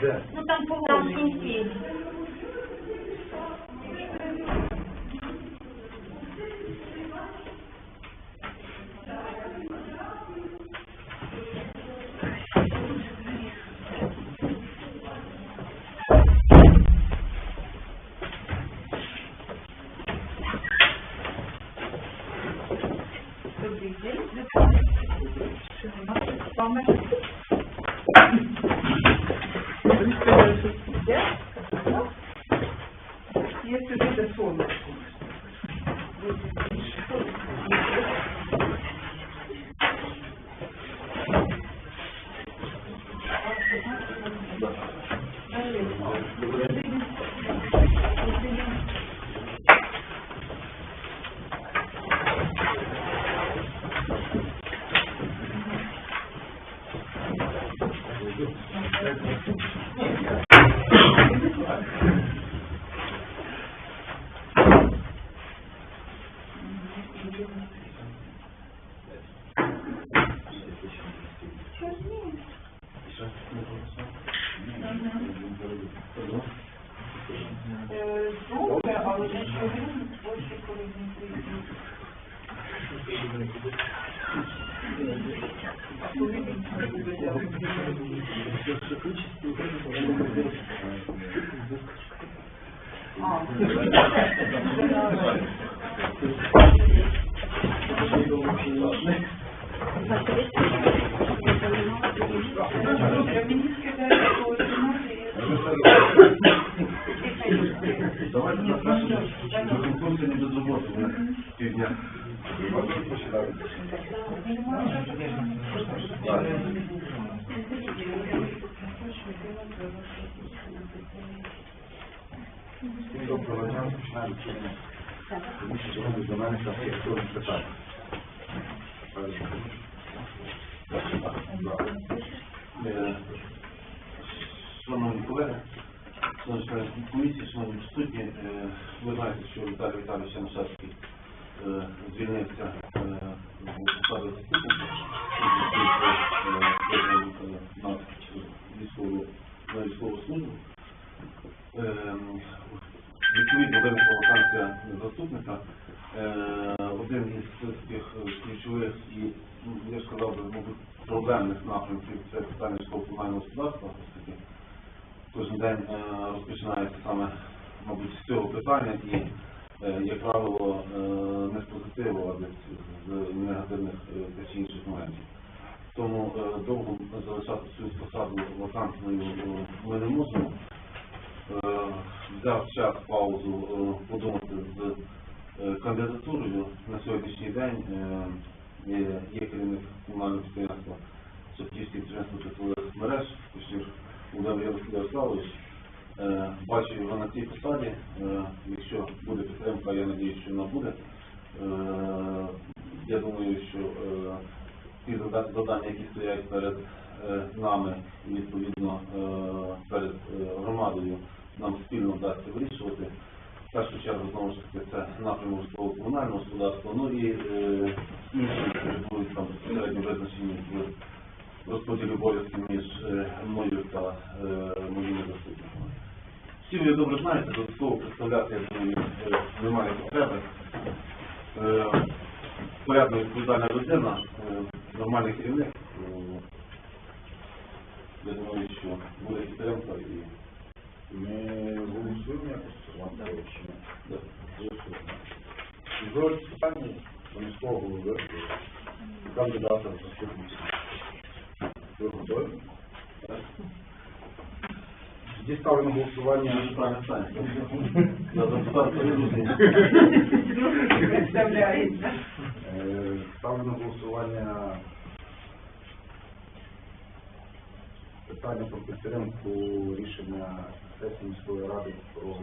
де? Ну там там в кінці. Thank you. Давайте на до не без роботи, ми півдня. Доброго дня, починаємо вчення. Що сьогодні до мене та архітектурних питань. Е, Шановні колеги, шановні комісії, шановні присутні, е, ви знаєте, що Віталій Віталійович Янушевський е, звільнився е, посади заступника напрямків це питання військового комунального господарства, оскільки кожен день е, розпочинається саме, мабуть, з цього питання і, е, як правило, е, не з позитиву, а з негативних тих чи інших моментів. Тому довго залишати цю посаду вакантною ми не можемо. Взяв час паузу подумати з кандидатурою на сьогоднішній день. є керівник комунального підприємства Шевківський підприємство теплових мереж, Кушнір Володимир Ярославович. Е, Бачу його на цій посаді. Е, Якщо буде підтримка, я надіюсь, що вона буде. Е, Я думаю, що ті завдання, які стоять перед нами відповідно перед громадою, нам спільно вдасться вирішувати. В першу чергу, знову ж таки, це напрямок житлово комунального господарства, ну і інші, будуть там безпосередньо визначені в розподілі обов'язків між е, мною та е, моїми заступниками. Всі ви добре знаєте, додатково представляти, я думаю, е, немає потреби. Порядна відповідальна людина, нормальний керівник. Я думаю, що буде підтримка і Ми голосуємо якось вам да. Голосуємо. І зараз питання до міського голови кандидата в заступниці. Готові? Так. Тоді ставлю на голосування. Дуже правильно станеться. За депутатську людину. Представляється. Ставлю на голосування питання про підтримку рішення сесії міської ради про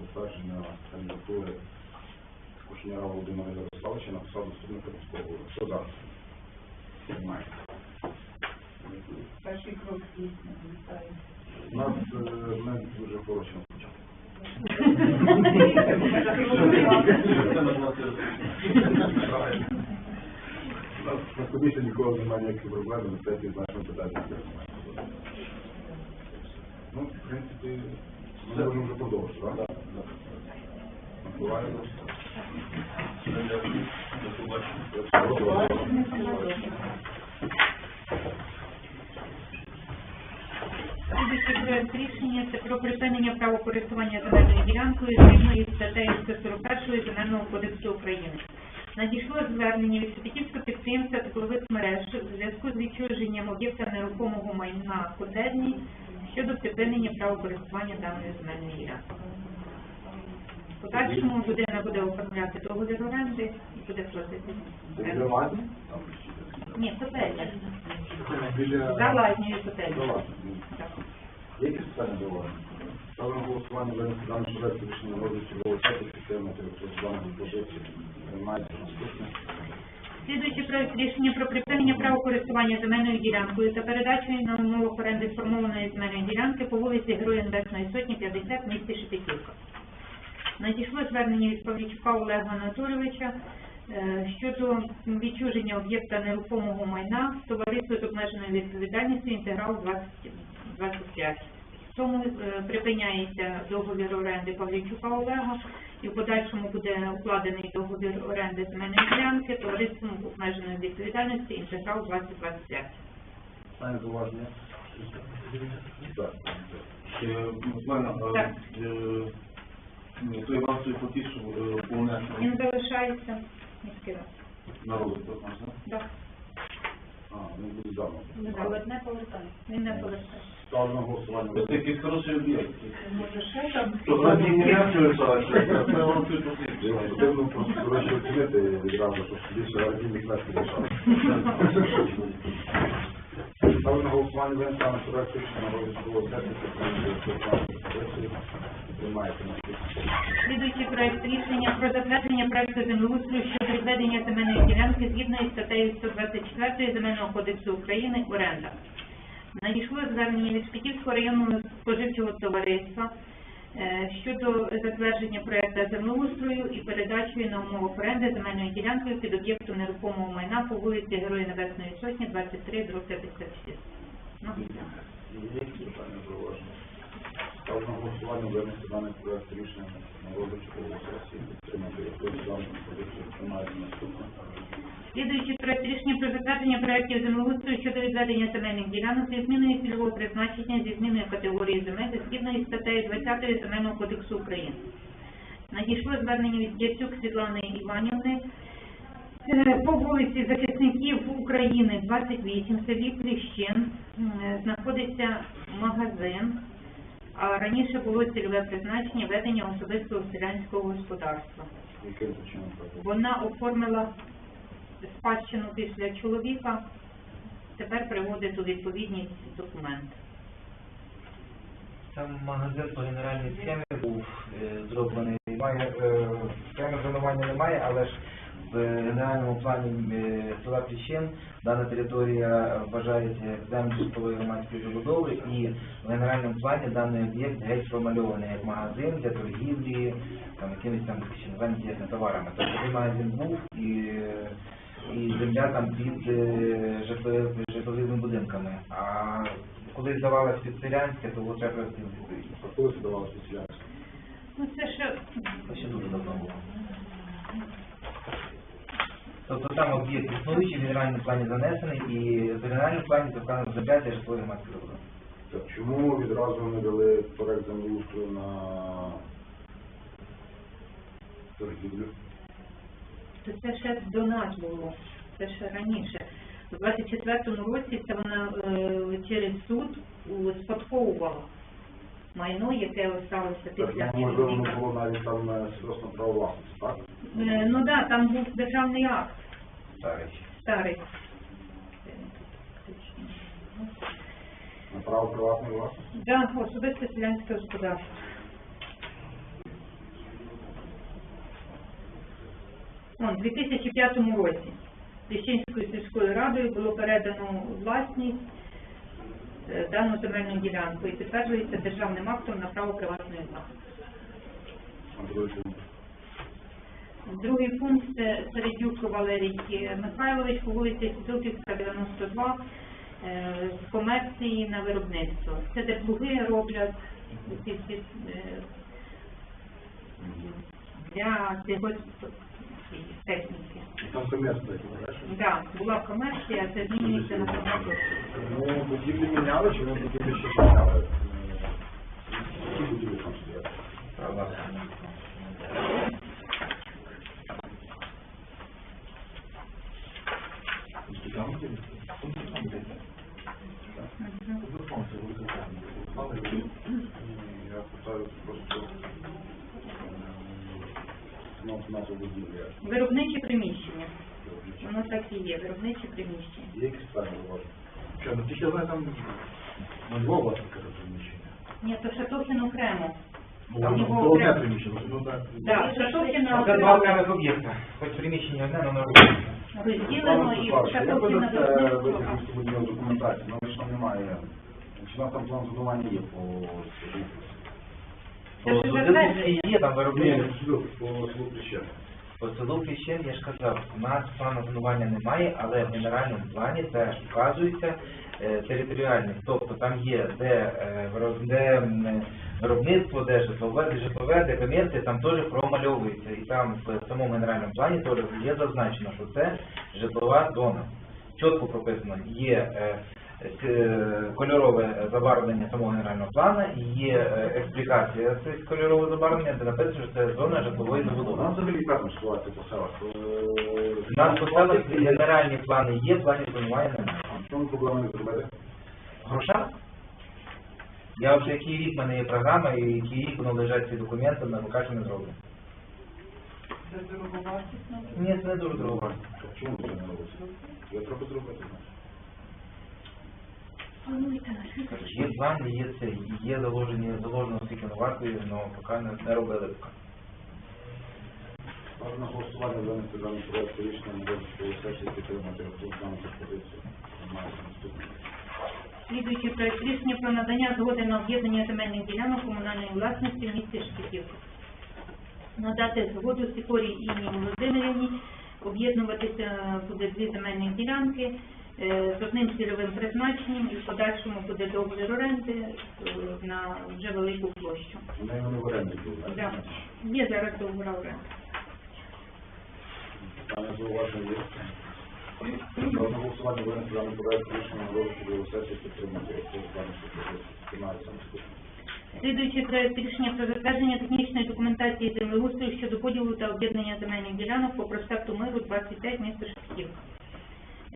затвердження кандидатури Кушняра Володимира Ярославовича на посаду заступника міського голови. Хто за? Немає. Перший крок дійсно вітаю. У нас е, ми дуже. Це на У нас на комісії ніколи немає ніяких проблем, на сесії з нашими питаннями. Ну, в принципі, ми можемо вже продовжити, так? Миколаїв. Слідуючий проект рішення це про припинення права користування земельною ділянкою згідно із статтею 141 Земельного кодексу України. Надійшло звернення від Шепетівського підприємства теплових мереж у зв'язку з відчуженням об'єкта нерухомого майна котельні щодо припинення права користування даною земельною ділянкою. Подальшому людина буде оформляти договір оренди і буде платити. Ні, котельня. Біля... За лазнею котельня. Які якісь питання до вас? Ставлю на голосування Лені Сідами Шурек, рішення народу цілого системи, підтримати роздану позицію. Приймається наступне. Слідуючи проект рішення про припинення права користування земельною ділянкою та передачу її на умовах оренди сформованої земельної ділянки по вулиці Героя Небесної Сотні, 50, в місті Шепетівка. Надійшло звернення від Павлічука Олега Анатолійовича е, щодо відчуження об'єкта нерухомого майна товариство з обмеженою відповідальністю «Інтеграл-27». 25. Тому е, припиняється договір оренди Павлінчука Олега і в подальшому буде укладений договір оренди земельної ділянки товариством обмеженої відповідальності інтеграл 2025. Саме зауваження. Е, е, так. Буквально, той вам той платіж повністю. Він залишається. Народу, так можна? Так. А, не буде давно. Але не повертаю. він не повертає. Ставлю на голосування. Це якийсь хороший об'єкт. Може ще там? То тоді не реакцію це авансовий платіж. Я потрібно просто коротше оцінити відразу, щоб більше радійних нас не. Ставлю на голосування винести даний проект рішення на розгляд чергового сесії підтримати позиції. Приймається наступне. Слідуючий проект рішення про затвердження проекту землеустрою щодо відведення земельної ділянки згідно із статтею 124 Земельного кодексу України оренда. Надійшло звернення від Шпітівського районного споживчого товариства е, щодо затвердження проекту землеустрою і передачею на умовах оренди земельної ділянки під об'єктом нерухомого майна по вулиці Героя Небесної Сотні, 23, дроб 56. Ну, Є якісь питання зауваження? Ставлю голосування винести даний проект рішення на чергового сесії підтримати дану позицію. Приймається наступне. Слідуючий проект рішення про затвердження проектів землеустрою щодо відведення земельних ділянок зі зміною цільового призначення зі зміною категорії земель згідно із статтею 20 Земельного кодексу України. Надійшло звернення від Яцюк Світлани Іванівни е, по вулиці Захисників України, 28, в селі Кліщин, е, знаходиться магазин, а раніше було цільове призначення ведення особистого селянського господарства. Яким чином? Вона оформила спадщину після чоловіка, тепер приводить у відповідність документ. Там магазин по генеральній схемі був е, зроблений. Е, схеми зонування немає, але ж в генеральному плані е, села Пліщин дана територія вважається землею житлової громадської забудови і в генеральному плані даний об'єкт геть промальований як магазин для торгівлі, там якимись там ще називаємо товарами. Тобто цей магазин був і, е, і земля там під е, житловими, житловими будинками. А коли здавалось під селянське, то треба привести у відповідність. А коли здавалося селянське? Ну це ще Це ще дуже давно було. Тобто там об'єкт існуючий, в генеральному плані занесений, і в генеральному плані заставлено земля для житлової громадської забудови. Так чому відразу не дали проект землеустрою на торгівлю? то це ще до нас було, це ще раніше. У 24-му році це вона е, через суд успадковувала майно, яке осталося Так, після ну, можливо, було навіть там е, право власності, так? Е, Ну так, да, там був державний акт. Старий. Старий. На право приватної власності. Да, особисте селянське господарство. Он, у 2005 році Ліщинською сільською радою було передано у власність дану земельну ділянку і підтверджується державним актом на право приватної власності. Другий пункт. Це Середюк Валерій Михайлович по вулиці Сідоківська, 92, е, з комерції на виробництво. Це де плуги роблять ці всі, е, техніки. Там комерція, Так. Да, була комерція, це змінюється на промислову. Ну, будівлі міняли, чи вони будівлі ще міняли? Які будівлі там стоять? Права. Я питаю просто ну, назву. Виробничі приміщення. Воно так і є, виробничі приміщення. Є якісь у? Що, ну тільки ви там на два власника приміщення. Ні, то Шатохін окремо. Ну, Там воно його окремо. приміщення, ну так. Да, Шатохіна Це два окремо окремих об'єкта. Хоч приміщення одне, але воно розділено і Як Шатохіна буде виробництво. витягнути будівельну документацію? Ну, що немає. Чи нас там план будування є по селу? Це ж По є там по селу. Кліщен, я ж казав, у нас плану планування немає, але в генеральному плані теж вказується е, територіальність. Тобто там є де, е, вироб- де м, виробництво, де житлове, де житлове, де комерція, там теж промальовується. І там в самому генеральному плані теж є зазначено, що це житлова зона. Чітко прописано, є е, кольорове забарвлення самого генерального плану і є е, експлікація з кольорового забарвлення, де написано, що це зона житлової забудови. нас взагалі певна ситуація по селах. Е, У нас поставили генеральні плани є, планів планування немає. В чому проблема не зробити? Гроша? Я вже який рік в мене є програма, і який рік воно лежать ці документи, але поки що не зроблено. Це дороговартість. Ні, це не дуже дорого. Чому це не робиться? Я трохи зробити. Є план, є це, є заложені, заложено скільки на вартою, але поки не, не робили поки. Ставлю на голосування винести даний проект рішення на сесії підтримати хто пропозицію. Слідуючий проект рішення про надання згоди на об'єднання земельних ділянок комунальної власності в місті Шкітівка. Надати згоду Сікорій Інні Володимирівні об'єднуватися буде дві земельні ділянки з одним цільовим призначенням і в подальшому буде договір оренди е, на вже велику площу. Неї вони в оренді були. так? Да. Є зараз договір оренди. Питання зауваження є. На голосування винести даний проект рішення виборчої сесії підтримати хто з. Слідуючий проект рішення про затвердження технічної документації землеустрою щодо поділу та об'єднання земельних ділянок по проспекту Миру 25 місто Шевківка.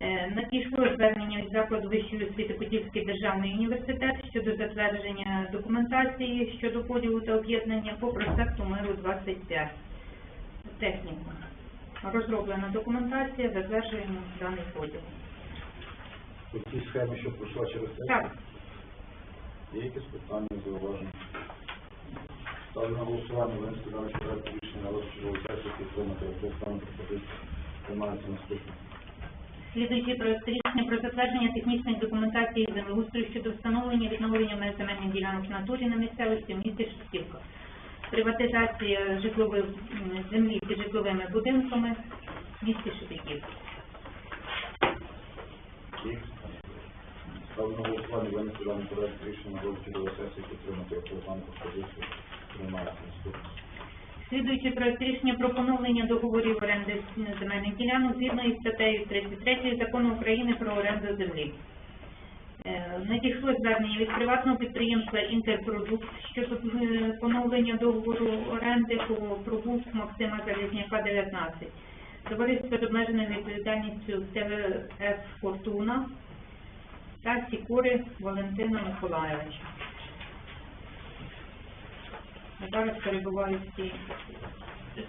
Е, Надійшло звернення від закладу вищої освіти Подільський державний університет щодо затвердження документації щодо поділу та об'єднання по проспекту Миру 25. Техніку. Розроблена документація, затверджуємо даний поділ. У цій схемі, що пройшла через сесію? Так, Є якісь питання, зауваження? Ставлю на голосування винести даний проект рішення на сесії підтримати з нами пропозицію. Немає наступного. Слідуючий проект рішення про затвердження технічної документації землеустрою щодо встановлення відновлення меж земельних ділянок в натурі на місцевості в місті Шевківка. Приватизація житлової землі під житловими будинками в місті Шевківка. Є? Ставлю на голосування винести даний рішення на виборчої сесії підтримати з нами пропозицію. Немає наступного. Слідуючий проект рішення про поновлення договорів оренди земельних ділянок згідно із статтею 33 Закону України про оренду землі. Е, Надійшло звернення від приватного підприємства «Інтерпродукт» щодо е, поновлення договору оренди по продукт Максима Залізняка 19. Товариство з обмеженою відповідальністю ТВФ «Фортуна» та Сікури Валентина Миколаєвича. Зараз перебувають ці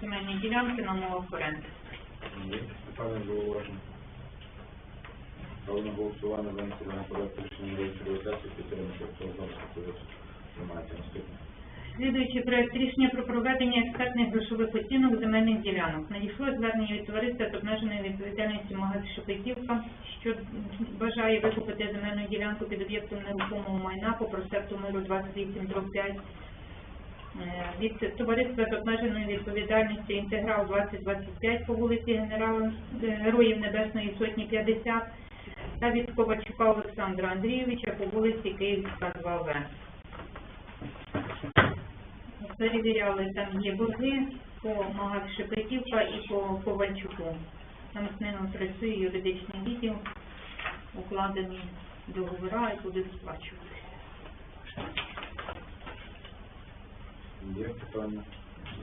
земельні ділянки на умовах оренди. Є питання зауваження? На голосування за населення порядку рішення підтримати. Хто за, наступне. Слідуючий проект рішення про проведення експертних грошових оцінок земельних ділянок. Надійшло звернення від товариства з обмеженою відповідальністю магазин Шепетівка, що бажає викупити земельну ділянку під об'єктом нерухомого майна по проспекту Миру 28 5 від товариства з обмеженою відповідальністю Інтеграл 2025 по вулиці Генерала е, Героїв Небесної Сотні 50 та від Ковальчука Олександра Андрійовича по вулиці Київська 2В. Перевіряли, там є борги по Шепетівка і по Ковальчуку. Там з ними працює юридичний відділ, укладені договори і будуть сплачувати. Є питання?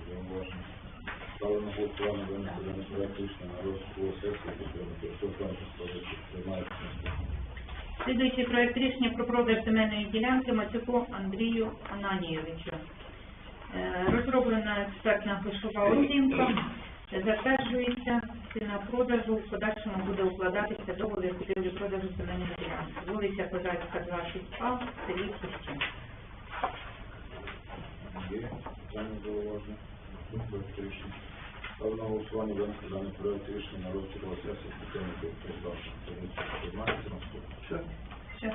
Зауваження? Ставлю на голосування за населення порядку рішення на розгляд сесії. Слідуючий проект рішення про продаж земельної ділянки Мацюку Андрію Ананійовичу. Е, Розроблена експертна грошова оцінка, затверджується ціна продажу, в подальшому буде укладатися договір купівлі-продажу земельної ділянки. Вулиця Козацька, 26А, в селі Кущин. Є питання зауваження? Проект рішення. Ставлю на голосування за населення порядку рішення на розгляд сесії підтримати. Хто за, проти, приймається наступне. Все? Все.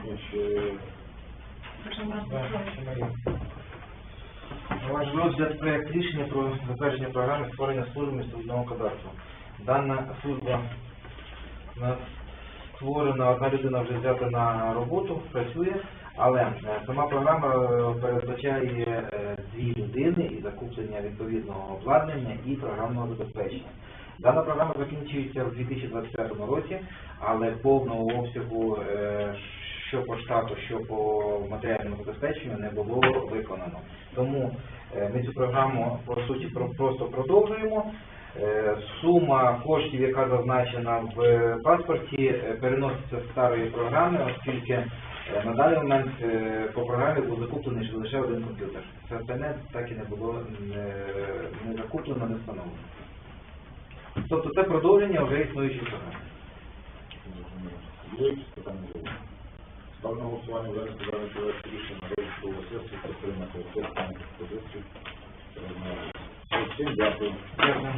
Ще Ваш розгляд проект рішення про затвердження програми створення служби містобудівного кадастру. Дана служба створена, одна людина вже взята на роботу, працює, але е, сама програма е, передбачає е, дві людини і закуплення відповідного обладнання і програмного забезпечення. Дана програма закінчується в 2025 році, але повного обсягу що по штату, що по матеріальному забезпеченню не було виконано. Тому ми цю програму по суті про- просто продовжуємо. Сума коштів, яка зазначена в паспорті, переноситься з старої програми, оскільки Е, на даний момент е, по програмі був закуплений лише один комп'ютер. Це остальне так і не було не закуплено, не встановлено. Тобто це продовження вже існуючої програми. Ставлю голосування вже сказали проект рішення розвитку сесії підтримати офіційну позицію. Всім дякую. Дякую.